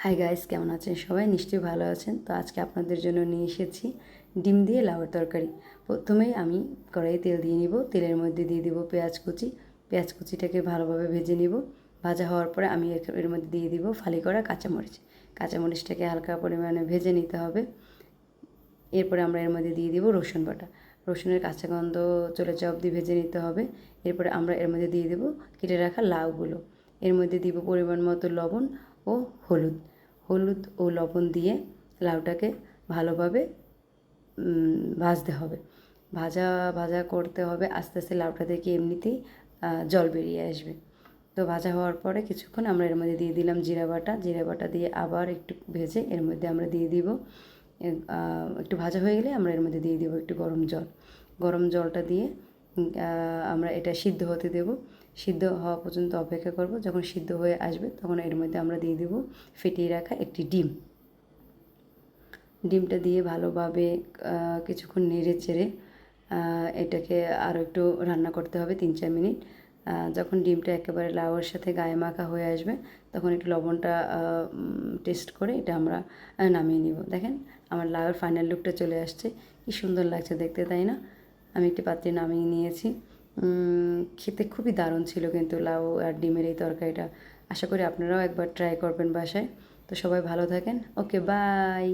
Hi guys কেমন আছেন সবাই? নিশ্চয়ই ভালো আছেন। তো আজকে আপনাদের জন্য নিয়ে এসেছি ডিম দিয়ে লাউয়ের তরকারি। প্রথমেই আমি কড়াইয়ে তেল দিয়ে নিব। তেলের মধ্যে দিয়ে দিব পেঁয়াজ কুচি। পেঁয়াজ কুচিটাকে ভালোভাবে ভেজে নিব। ভাজা হওয়ার পরে আমি এর- মধ্যে দিয়ে দিব ফালি করা কাঁচামরিচ। কাঁচামরিচটাকে হালকা পরিমাণে ভেজে নিতে হবে। এরপরে আমরা এর মধ্যে দিয়ে দিব রসুন বাটা। রসুনের কাঁচা গন্ধ চলে যাওয়া অবধি ভেজে নিতে হবে। এরপরে আমরা এর মধ্যে দিয়ে দেব কেটে রাখা লাউগুলো। এর মধ্যে দিব পরিমাণ মতো লবণ ও হলুদ। হলুদ ও লবণ দিয়ে লাউটাকে ভালোভাবে ভাজতে হবে। ভাজা ভাজা করতে হবে। আস্তে আস্তে লাউটা থেকে এমনিতেই জল বেরিয়ে আসবে। তো ভাজা হওয়ার পরে কিছুক্ষণ আমরা এর মধ্যে দিয়ে দিলাম জিরা বাটা। জিরা বাটা দিয়ে আবার একটু ভেজে এর মধ্যে আমরা দিয়ে দিব একটু ভাজা হয়ে গেলে আমরা এর মধ্যে দিয়ে দিব একটু গরম জল। গরম জলটা দিয়ে আমরা এটা সিদ্ধ হতে দেব। সিদ্ধ হওয়া পর্যন্ত অপেক্ষা করব। যখন সিদ্ধ হয়ে আসবে, তখন এর মধ্যে আমরা দিয়ে দেব ফেটিয়ে রাখা একটি ডিম। ডিমটা দিয়ে ভালোভাবে কিছুক্ষণ নেড়ে চেড়ে এটাকে আরও একটু রান্না করতে হবে তিন চার মিনিট। যখন ডিমটা একেবারে লাউয়ের সাথে গায়ে মাখা হয়ে আসবে, তখন একটু লবণটা টেস্ট করে এটা আমরা নামিয়ে নিব। দেখেন, আমার লাউয়ের ফাইনাল লুকটা চলে আসছে। কি সুন্দর লাগছে দেখতে, তাই না? আমি একটি পাত্রে নামিয়ে নিয়েছি। খেতে খুবই দারুণ ছিল কিন্তু লাউ আর ডিমের এই তরকারিটা। আশা করি আপনারাও একবার ট্রাই করবেন বাসায়। তো সবাই ভালো থাকেন। Okay bye